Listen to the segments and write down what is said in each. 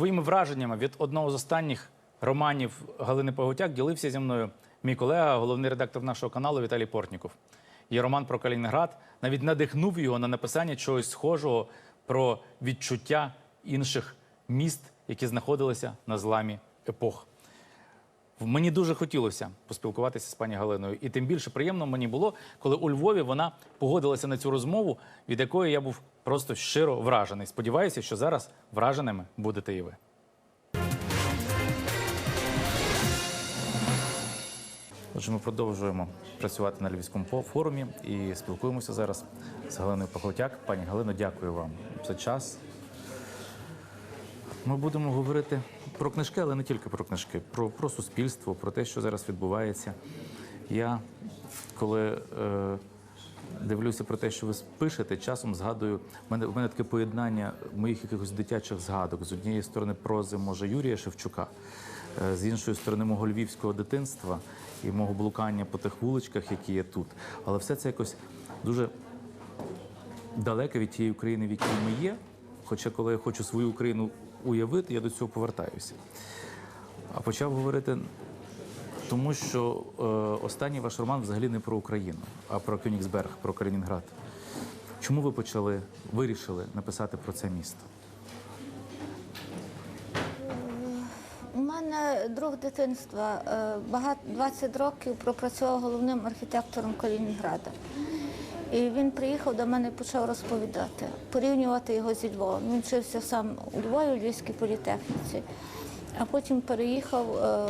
Своїми враженнями від одного з останніх романів Галини Поготяк ділився зі мною мій колега, головний редактор нашого каналу Віталій Портніков. Її роман про Калінінград навіть надихнув його на написання чогось схожого про відчуття інших міст, які знаходилися на зламі епох. Мені дуже хотілося поспілкуватися з пані Галиною, і тим більше приємно мені було, коли у Львові вона погодилася на цю розмову, від якої я був просто щиро вражений. Сподіваюся, що зараз враженими будете і ви. Отже, ми продовжуємо працювати на Львівському форумі і спілкуємося зараз з Галиною Пахотяк. Пані Галино, дякую вам за час. Ми будемо говорити про книжки, але не тільки про книжки, про, про суспільство, про те, що зараз відбувається. Я, коли е, дивлюся про те, що ви пишете, часом згадую, в мене, в мене таке поєднання моїх якихось дитячих згадок. З однієї сторони прози, може, Юрія Шевчука, е, з іншої сторони, мого львівського дитинства і мого блукання по тих вуличках, які є тут. Але все це якось дуже далеке від тієї України, в якій ми є. Хоча, коли я хочу свою Україну уявити, я до цього повертаюся. А почав говорити тому, що е, останній ваш роман взагалі не про Україну, а про Кёнігсберг, про Калінінград. Чому ви почали, вирішили написати про це місто? У мене друг дитинства е, багато 20 років пропрацював головним архітектором Калінінграда. І він приїхав до мене і почав розповідати, порівнювати його зі Львовом. Він вчився сам у Львові, у Львівській політехніці, а потім переїхав е,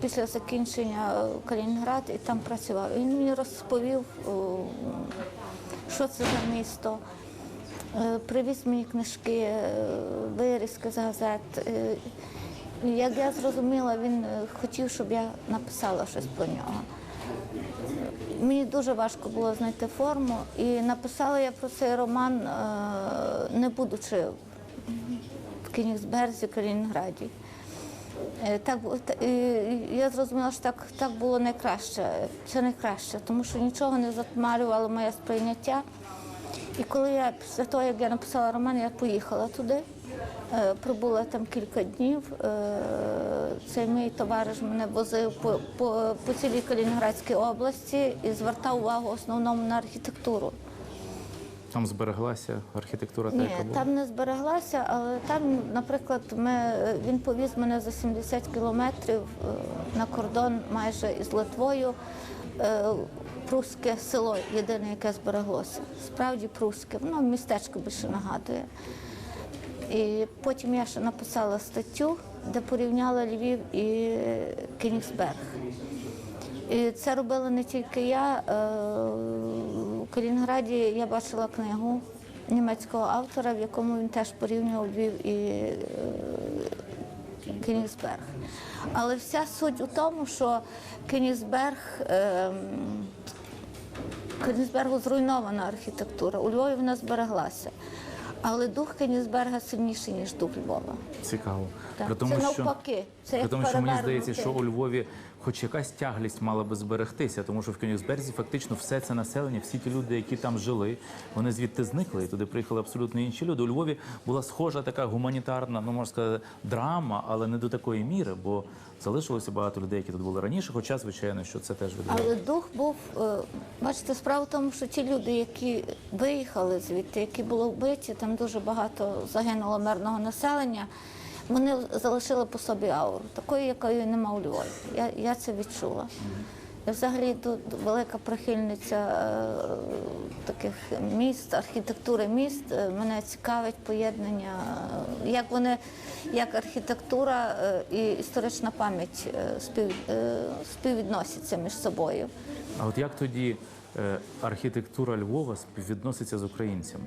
після закінчення в Калінінград і там працював. Він мені розповів, о, що це за місто. Е, Привіз мені книжки, е, вирізки з газет. Е, Як я зрозуміла, він е, хотів, щоб я написала щось про нього. Мені дуже важко було знайти форму, і написала я про цей роман, е, не будучи в Кенігсберзі, Калінінграді. Е, Так, я зрозуміла, що так, так було найкраще. Це найкраще, тому що нічого не затмарювало моє сприйняття. І коли я після того, як я написала роман, я поїхала туди, пробула там кілька днів. Е, Цей мій товариш мене возив по, по, по цілій Калінінградській області і звертав увагу в основному на архітектуру. Там збереглася архітектура та Ні, яка була? там не збереглася, але там, наприклад, ми, він повіз мене за 70 кілометрів е, на кордон майже із Литвою. Е, Прусське село єдине, яке збереглося. Справді прусське, воно містечко більше нагадує. І потім я ще написала статтю, де порівняла Львів і Кенігсберг. І це робила не тільки я. Е, У Калінінграді я бачила книгу німецького автора, в якому він теж порівнював Львів і е, Кенігсберг. Але вся суть у тому, що Кенігсберг, е, Кенігсбергу зруйнована архітектура. У Львові вона збереглася. Але дух Кенісберга сильніший, ніж дух Львова. Цікаво. Так. При тому, це що, навпаки. Це при тому, що мені здається, що у Львові хоч якась тяглість мала би зберегтися, тому що в Кёнігсберзі фактично все це населення, всі ті люди, які там жили, вони звідти зникли, і туди приїхали абсолютно інші люди. У Львові була схожа така гуманітарна, ну можна сказати, драма, але не до такої міри, бо залишилося багато людей, які тут були раніше. Хоча, звичайно, що це теж відбувалося. Але дух був, е, бачите, справа в тому, що ті люди, які виїхали звідти, які були вбиті, там дуже багато загинуло мирного населення. Вони залишили по собі ауру, такої, якої нема у Львові. Я, я це відчула. Я взагалі тут велика прихильниця е, таких міст, архітектури міст. Е, Мене цікавить поєднання, е, як вони, як архітектура е, і історична пам'ять е, спів, е, співвідносяться між собою. А от як тоді е, архітектура Львова співвідноситься з українцями?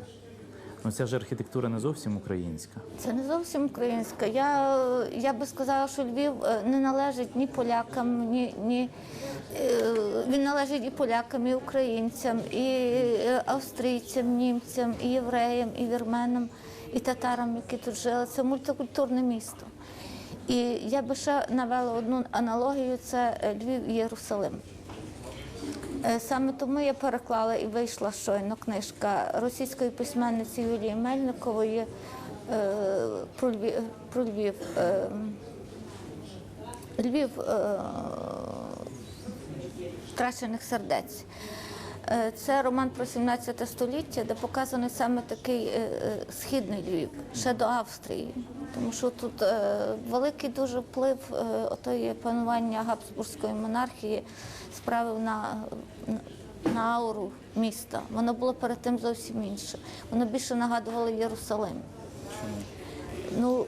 Ну ця ж архітектура не зовсім українська. Це не зовсім українська. Я, я би сказала, що Львів е, не належить ні полякам, ні, ні е, він належить і полякам, і українцям, і е, австрійцям, німцям, і євреям, і вірменам, і татарам, які тут жили. Це мультикультурне місто. І я би ще навела одну аналогію: це Львів і Єрусалим. Е, Саме тому я переклала і вийшла щойно книжка російської письменниці Юлії Мельникової е, про Львів. Про Львів. Е, Львів втрачених сердець. Е, Це роман про 17 століття, де показаний саме такий е, е, східний Львів, ще до Австрії. Тому що тут великий дуже вплив отої панування Габсбурзької монархії справив на, на ауру міста. Воно було перед тим зовсім інше. Воно більше нагадувало Єрусалим. Ну,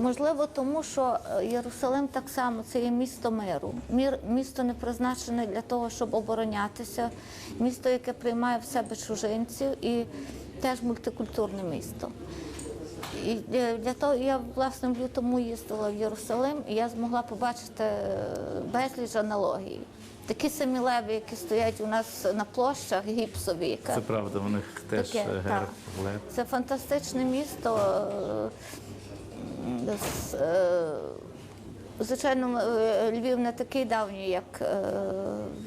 можливо, тому що е, Єрусалим так само це є місто миру. Мір, місто не призначене для того, щоб оборонятися, місто, яке приймає в себе чужинців і теж мультикультурне місто. І для для того я власне в лютому їздила в Єрусалим, і я змогла побачити е, безліч аналогій. Такі самі леви, які стоять у нас на площах гіпсові, яка Це правда, у них теж Таке, е, герб, це фантастичне місто. Е, е, Звичайно, е, Львів не такий давній, як,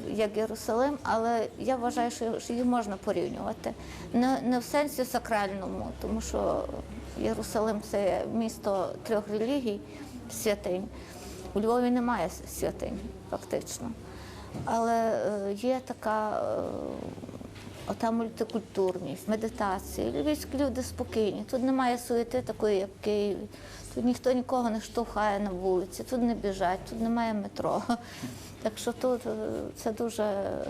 як Єрусалим, але я вважаю, що їх можна порівнювати. Не, не в сенсі сакральному, тому що Єрусалим це місто трьох релігій, святинь. У Львові немає святинь, фактично. Але є така ота мультикультурність, медитація. Львівські люди спокійні. Тут немає суєти такої, як в Києві. Тут ніхто нікого не штовхає на вулиці, тут не біжать, тут немає метро. Так що тут е, це дуже е,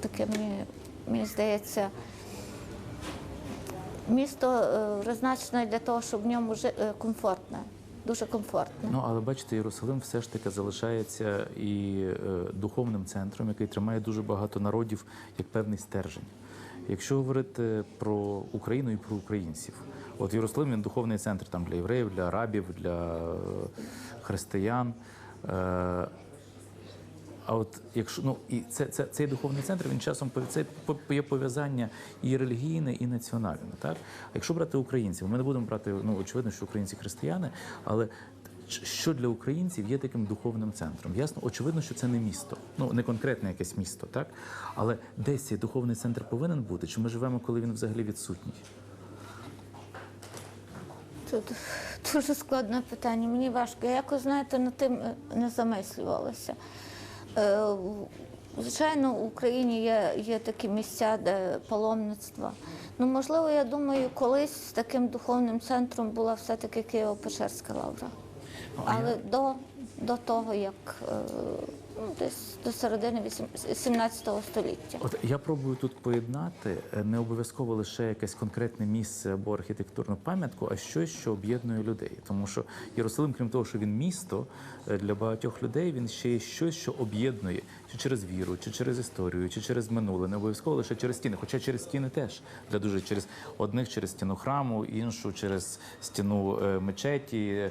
таке, мені, мені здається, місто е, призначене для того, щоб в ньому жити комфортне, дуже комфортно. Ну, але бачите, Єрусалим все ж таки залишається і е, духовним центром, який тримає дуже багато народів як певний стержень. Якщо говорити про Україну і про українців, от Єрусалим він духовний центр там для євреїв, для арабів, для е, християн. А от якщо ну і це, це цей духовний центр, він часом це є пов'язання і релігійне, і національне. Так, а якщо брати українців, ми не будемо брати, ну очевидно, що українці християни, але що для українців є таким духовним центром? Ясно, очевидно, що це не місто, ну не конкретне якесь місто, так але десь цей духовний центр повинен бути. Чи ми живемо, коли він взагалі відсутній? Тут дуже складне питання. Мені важко. Я якось, знаєте, над тим е, не замислювалася. Е, Звичайно, в Україні є, є такі місця, де паломництво. Ну, можливо, я думаю, колись таким духовним центром була все-таки Києво-Печерська лавра. Але до, до того, як е, ну, десь до середини вісім- 17 століття. От я пробую тут поєднати е, не обов'язково лише якесь конкретне місце або архітектурну пам'ятку, а щось, що об'єднує людей. Тому що Єрусалим, крім того, що він місто е, для багатьох людей, він ще є щось, що об'єднує чи через віру, чи через історію, чи через минуле, не обов'язково лише через стіни. Хоча через стіни теж для дуже через одних через стіну храму, іншу через стіну е, мечеті,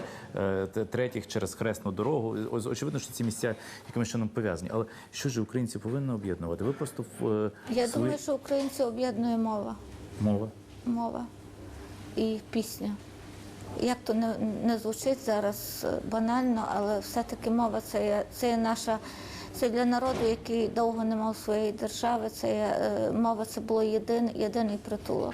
третіх через хресну дорогу. Ось очевидно, що ці місця якимось чином пов'язані. Але що ж українці повинні об'єднувати? Ви просто в е, Я свої- думаю, що українці об'єднує мова. мова. мова і пісня. Як то не, не звучить зараз е, банально, але все-таки мова це є, це є наша, це для народу, який довго не мав своєї держави, це є, е, мова це було єдин, єдиний притулок.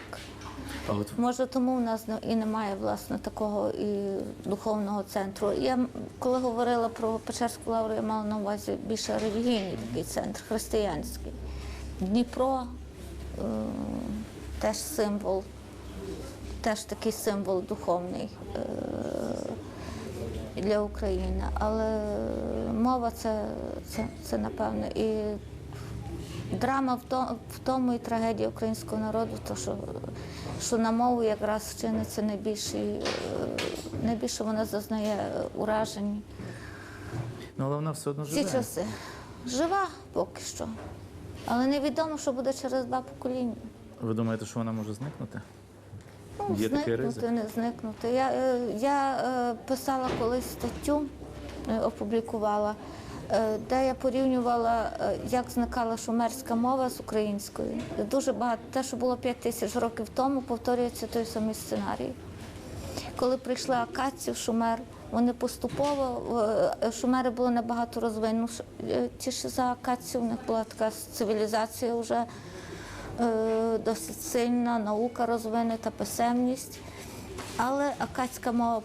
От Може, тому в нас і немає власне такого і духовного центру. Я коли говорила про Печерську лавру, я мала на увазі більше релігійний такий центр, християнський. Дніпро е, теж символ, теж такий символ духовний е, для України. Але мова це, це, це напевне. І Драма в тому, і трагедія українського народу, то що, що на мову якраз чиниться найбільше, найбільше вона зазнає уражень. ну але вона все одно Ці часи жива поки що, але невідомо, що буде через два покоління. Ви думаєте, що вона може зникнути? Ну, Є такий зникнути, не зникнути. Я, е, я е, писала колись статтю, е, опублікувала, де я порівнювала, е, як зникала шумерська мова з українською. Дуже багато те, що було 5 тисяч років тому, повторюється той самий сценарій. Коли прийшли акадці в Шумер, вони поступово е, шумери були набагато розвинутіші за акадців, у них була така цивілізація вже е, досить сильна, наука розвинута, писемність. Але акадська мова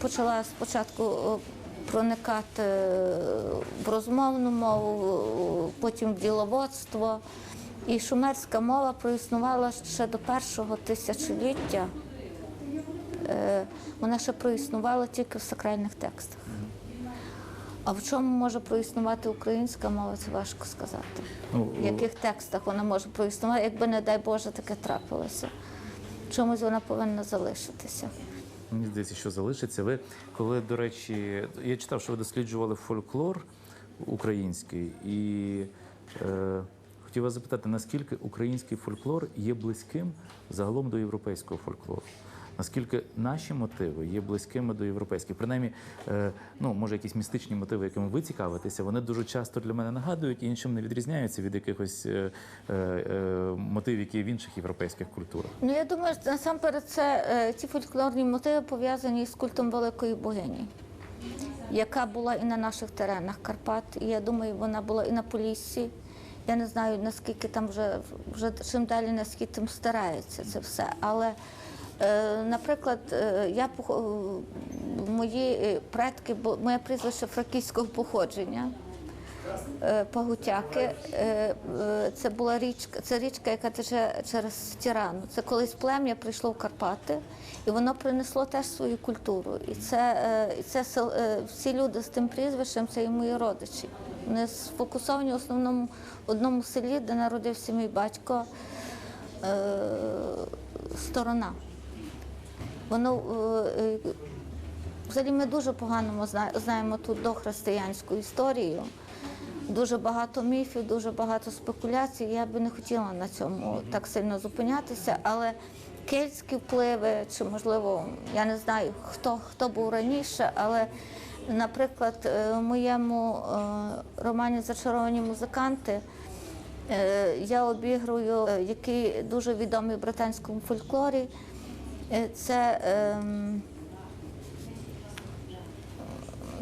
почала спочатку е, проникати е, в розмовну мову, е, потім в діловодство. І шумерська мова проіснувала ще до першого тисячоліття. Е, Вона ще проіснувала тільки в сакральних текстах. А в чому може проіснувати українська мова, це важко сказати. Ну, В яких текстах вона може проіснувати, якби, не дай Боже, таке трапилося. В Чомусь вона повинна залишитися. Мені здається, що залишиться. Ви коли, до речі, я читав, що ви досліджували фольклор український, і е, хотів вас запитати, наскільки український фольклор є близьким загалом до європейського фольклору? Наскільки наші мотиви є близькими до європейських? Принаймні, е, ну може, якісь містичні мотиви, якими ви цікавитеся, вони дуже часто для мене нагадують і іншим не відрізняються від якихось е, е, мотивів, які є в інших європейських культурах. Ну, я думаю, що насамперед це ці фольклорні мотиви пов'язані з культом великої богині, яка була і на наших теренах Карпат. І я думаю, вона була і на Поліссі. Я не знаю, наскільки там вже, вже чим далі, наскільки тим старається це все. Але, наприклад, е, я е, мої е, предки, моє прізвище фракійського походження. Е, Пагутяки. Е, е, Це була річка, це річка, яка тече через Тірану. Це колись плем'я прийшло в Карпати, і воно принесло теж свою культуру. І це, е, і це е, всі люди з тим прізвищем, це і мої родичі. Вони сфокусовані в основному в одному селі, де народився мій батько. е, Сторона. Воно е, е, Взагалі ми дуже погано зна- знаємо ту дохристиянську історію. Дуже багато міфів, дуже багато спекуляцій. Я би не хотіла на цьому так сильно зупинятися, але кельтські впливи, чи можливо, я не знаю, хто, хто був раніше, але, наприклад, е, в моєму романі Зачаровані музиканти я обігрую, який дуже відомий в британському фольклорі. Е, Це ем,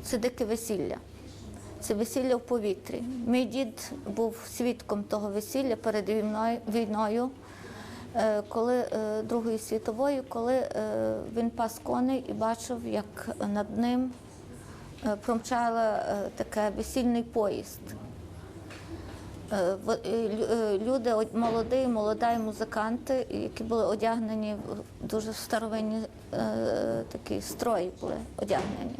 це дике весілля. Це весілля в повітрі. Мій дід був свідком того весілля перед війною, е, коли е, Другої світової, коли він пас коней і бачив, як над ним промчала таке весільний поїзд. Е, е, е, Люди од- молоді, молода музиканти, які були одягнені в дуже старовинні такі строї були одягнені.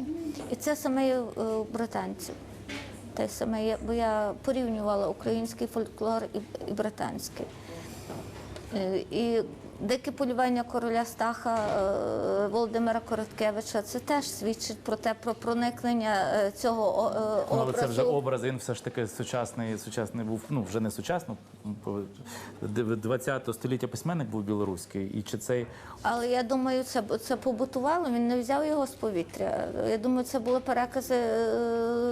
І це саме у британців. Те саме бо я порівнювала український фольклор і, британський. Дике полювання короля Стаха е, Володимира Короткевича це теж свідчить про те, про проникнення е, цього е, Ну, образу. але це вже образ, він все ж таки сучасний, сучасний був, ну вже не сучасно, 20 століття письменник був білоруський. І чи цей Але я думаю, це це побутувало. Він не взяв його з повітря. Я думаю, це були перекази,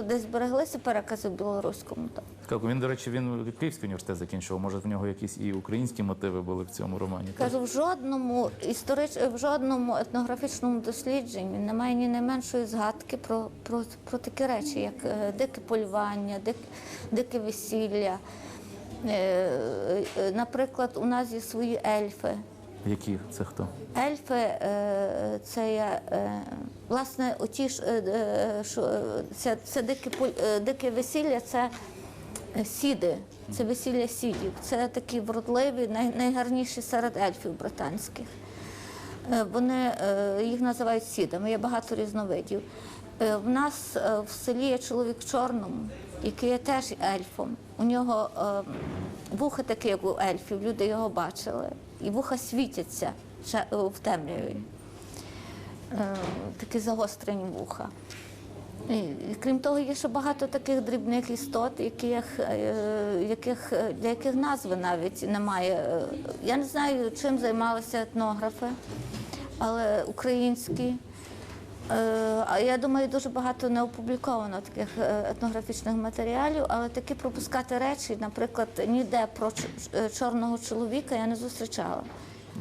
десь збереглися перекази в білоруському. так. Він, до речі, він Київський університет закінчував. Може, в нього якісь і українські мотиви були в цьому романі. В жодному історич, в жодному етнографічному дослідженні немає ні найменшої згадки про, про, про такі речі, як е, дике полювання, дик, дике весілля. Е, е, Наприклад, у нас є свої ельфи. Які це хто? Ельфи це є, власне, оті ж, це, це дике, дике весілля, це сіди, це весілля сідів. Це такі вродливі, най, найгарніші серед ельфів британських. Е, Вони е, їх називають сідами, є багато різновидів. Е, В нас е, в селі є чоловік в чорному, який є теж ельфом. У нього е, вуха такі, як у ельфів, люди його бачили, і вуха світяться е, в темряві. Е, Такі загострені вуха. І крім того, є ще багато таких дрібних істот, яких, е, яких, е, для яких назви навіть немає. Е, Я не знаю, чим займалися етнографи, але українські. Е, А я думаю, дуже багато не опубліковано таких е, етнографічних матеріалів, але такі пропускати речі, наприклад, ніде про е, чорного чоловіка я не зустрічала.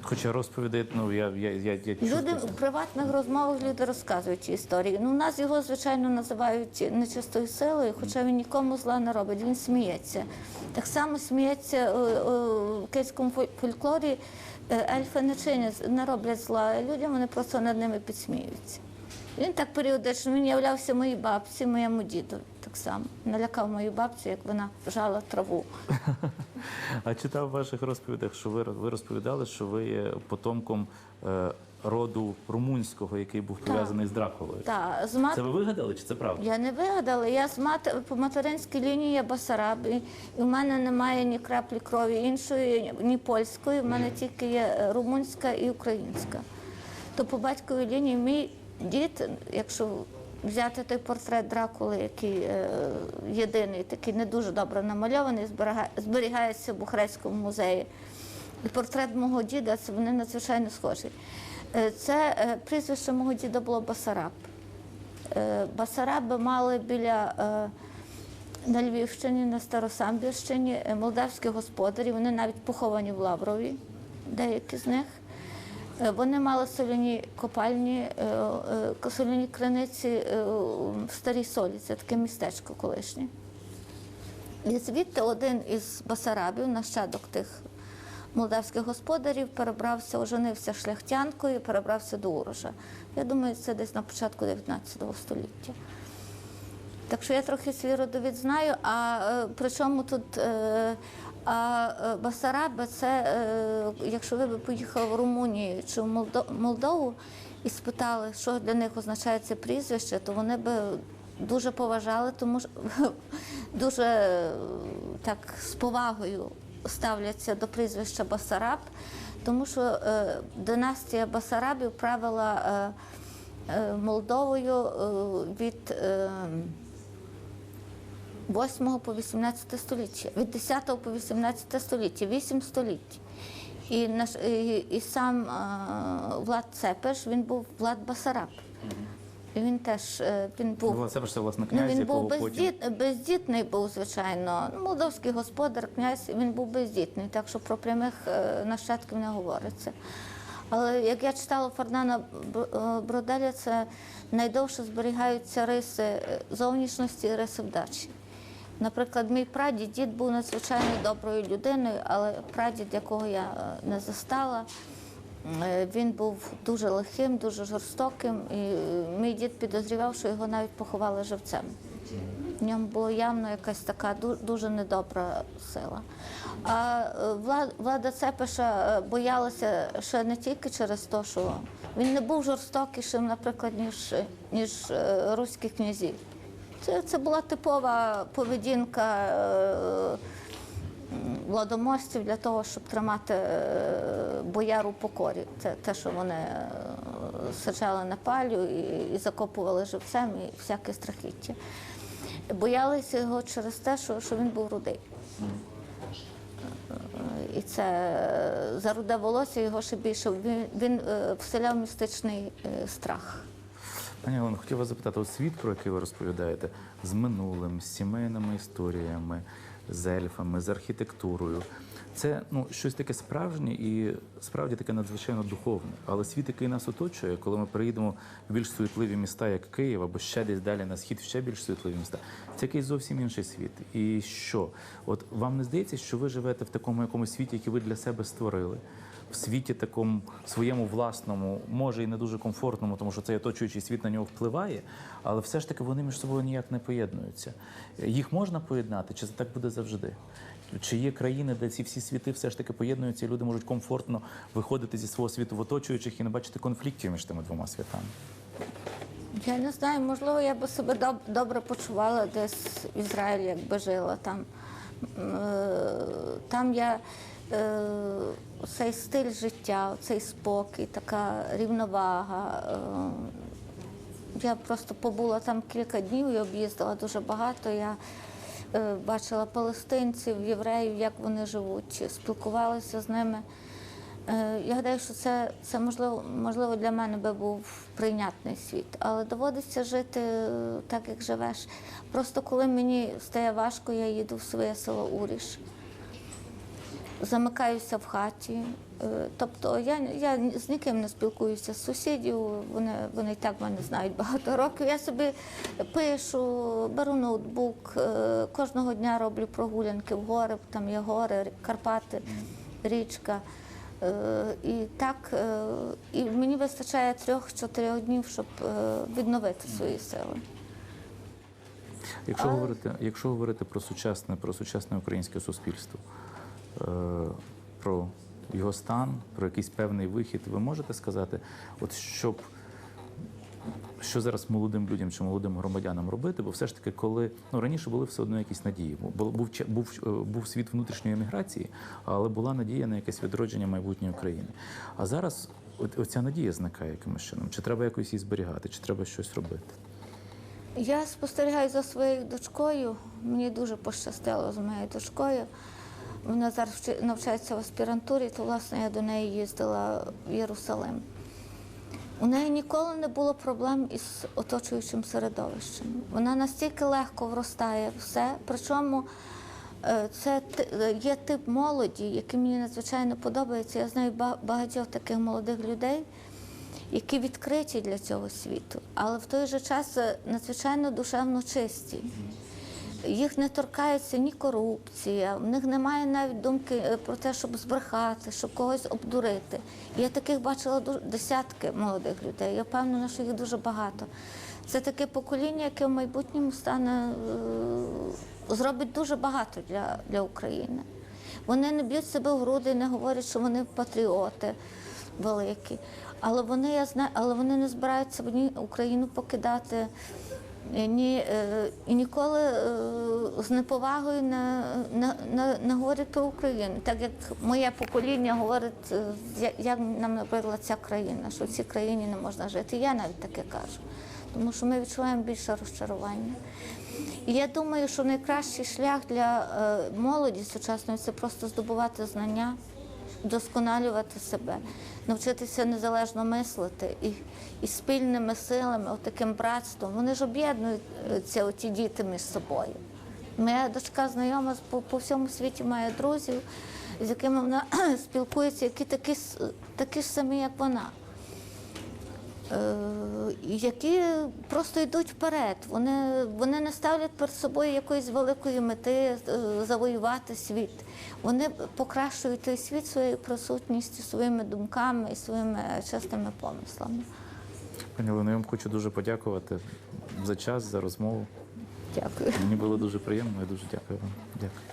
Хоча розповідей, ну я, я, я, я Люди в приватних розмовах люди розказують ці історії. Ну, у нас його, звичайно, називають нечистою силою, хоча він нікому зла не робить, він сміється. Так само сміється е, е, в київському фольклорі е, ельфи не чинять, не роблять зла людям, вони просто над ними підсміюються. Він так періодично, він являвся моїй бабці, моєму діду так само. Налякав мою бабцю, як вона жала траву. А читав в ваших розповідях, що ви, ви розповідали, що ви є потомком е, роду румунського, який був пов'язаний з Дракулою. Та, з мат... Це ви вигадали чи це правда? Я не вигадала. Я з мат... по материнській лінії я Басараб, і і в мене немає ні краплі крові іншої, ні польської. В мене тільки є е, румунська і українська. То по батьковій лінії мій дід, якщо взяти той портрет Дракули, який е, єдиний, такий не дуже добре намальований, зберіга- зберігається в Бухарецькому музеї. І портрет мого діда, це вони надзвичайно схожі. Е, Це е, прізвище мого діда було Басараб. Е, Басараби мали біля е, на Львівщині, на Старосамбірщині е, молдавські господарі. Вони навіть поховані в Лаврові, деякі з них. Е, Вони мали соляні копальні, е, е, соляні криниці в Старій Солі, це таке містечко колишнє. І звідти один із Басарабів, нащадок тих молдавських господарів, перебрався, оженився шляхтянкою, перебрався до Урожа. Я думаю, це десь на початку 19 століття. Так що я трохи свій родовід знаю, а е, причому тут е, а е, Басараби, це якщо ви б поїхали в Румунію чи в Молдову і спитали, що для них означає це прізвище, то вони би дуже поважали, тому що дуже так з повагою ставляться до прізвища Басараб, тому що династія Басарабів правила Молдовою від 8 по 18 століття, від 10 по 18 століття, 8 століть. І, наш, і, і сам е, Влад Цепеш, він був Влад Басараб. І він теж е, він був. Ну, це ж це власне Ну, він якого був потім. бездіт, бездітний, був, звичайно. Ну, Молдовський господар, князь, він був бездітний, так що про прямих е, нащадків не говориться. Але як я читала Фернана Броделя, це найдовше зберігаються риси зовнішності і риси вдачі. Наприклад, мій прадід дід був надзвичайно доброю людиною, але прадід, якого я е, не застала, Е, Він був дуже лихим, дуже жорстоким, і е, мій дід підозрював, що його навіть поховали живцем. В ньому була явно якась така дуже недобра сила. А влада Цепиша боялася ще не тільки через те, що він не був жорстокішим, наприклад, ніж, ніж руські князі. Це, це була типова поведінка. е, м, владоможців для того, щоб тримати е, бояр у покорі. Це те, що вони е, саджали на палю і, і закопували живцем, і всяке страхіття. Боялися його через те, що, що він був рудий. І це е, за руде волосся його ще більше. Він, він вселяв містичний страх. Пані Олено, хотів вас запитати, от світ, про який ви розповідаєте, з минулим, з сімейними історіями, з ельфами, з архітектурою. Це ну, щось таке справжнє і справді таке надзвичайно духовне. Але світ, який нас оточує, коли ми приїдемо в більш суетливі міста, як Київ, або ще десь далі на схід, в ще більш суетливі міста, це якийсь зовсім інший світ. І що? От вам не здається, що ви живете в такому якомусь світі, який ви для себе створили? В світі такому своєму власному, може і не дуже комфортному, тому що цей оточуючий світ на нього впливає, але все ж таки вони між собою ніяк не поєднуються. Їх можна поєднати, чи це так буде завжди? Чи є країни, де ці всі світи все ж таки поєднуються, і люди можуть комфортно виходити зі свого світу в оточуючих і не бачити конфліктів між тими двома світами? Я не знаю, можливо, я би себе доб- добре почувала десь в Ізраїлі, якби жила там. Е, Там я цей стиль життя, цей спокій, така рівновага. е, Я просто побула там кілька днів і об'їздила дуже багато. Я е, бачила палестинців, євреїв, як вони живуть, спілкувалася з ними. Е, Я гадаю, що це, це можливо, можливо для мене би був прийнятний світ, але доводиться жити е, так, як живеш. Просто коли мені стає важко, я їду в своє село Уріш, замикаюся в хаті, Е, Тобто я, я з ніким не спілкуюся з сусідів, вони, вони і так мене знають багато років. Я собі пишу, беру ноутбук, е, кожного дня роблю прогулянки в гори, там є гори, Карпати, річка. Е, І так, і мені вистачає трьох-чотирьох днів, щоб відновити свої сили. Якщо говорити, якщо говорити про сучасне, про сучасне українське суспільство, про його стан, про якийсь певний вихід, ви можете сказати, от щоб що зараз молодим людям чи молодим громадянам робити? Бо все ж таки, коли ну раніше були все одно якісь надії, бо був був, е, був світ внутрішньої еміграції, але була надія на якесь відродження майбутньої України. А зараз оця надія зникає якимось чином. Чи треба якось її зберігати, чи треба щось робити? Я спостерігаю за своєю дочкою. Мені дуже пощастило з моєю дочкою. Вона зараз навчається в аспірантурі, то власне я до неї їздила в Єрусалим. У неї ніколи не було проблем із оточуючим середовищем. Вона настільки легко вростає все, причому е, це е, є тип молоді, який мені надзвичайно подобається. Я знаю ба- багатьох таких молодих людей, які відкриті для цього світу, але в той же час е, надзвичайно душевно чисті. Їх не торкається ні корупція, в них немає навіть думки е, про те, щоб збрехати, щоб когось обдурити. Я таких бачила десятки молодих людей. Я впевнена, що їх дуже багато. Це таке покоління, яке в майбутньому стане е, зробить дуже багато для, для України. Вони не б'ють себе в груди, не говорять, що вони патріоти великі. Але вони, я знаю, але вони не збираються Україну покидати. Е, Ні, е, і ніколи е, з неповагою не, не, не, не говорять про Україну, так як моє покоління говорить, як нам набридла ця країна, що в цій країні не можна жити. Я навіть таке кажу, тому що ми відчуваємо більше розчарування. І я думаю, що найкращий шлях для молоді сучасної це просто здобувати знання, вдосконалювати себе, навчитися незалежно мислити і, і спільними силами, таким братством. Вони ж об'єднуються оті діти між собою. Моя дочка знайома по, по всьому світі має друзів, з якими вона спілкується, які такі, такі ж самі, як вона. Е, які просто йдуть вперед. Вони, вони не ставлять перед собою якоїсь великої мети е, завоювати світ. Вони покращують той світ своєю присутністю, своїми думками і своїми чесними помислами. Пані Олено, я вам хочу дуже подякувати за час, за розмову. Дякую. Мені було дуже приємно, я дуже дякую вам. Дякую.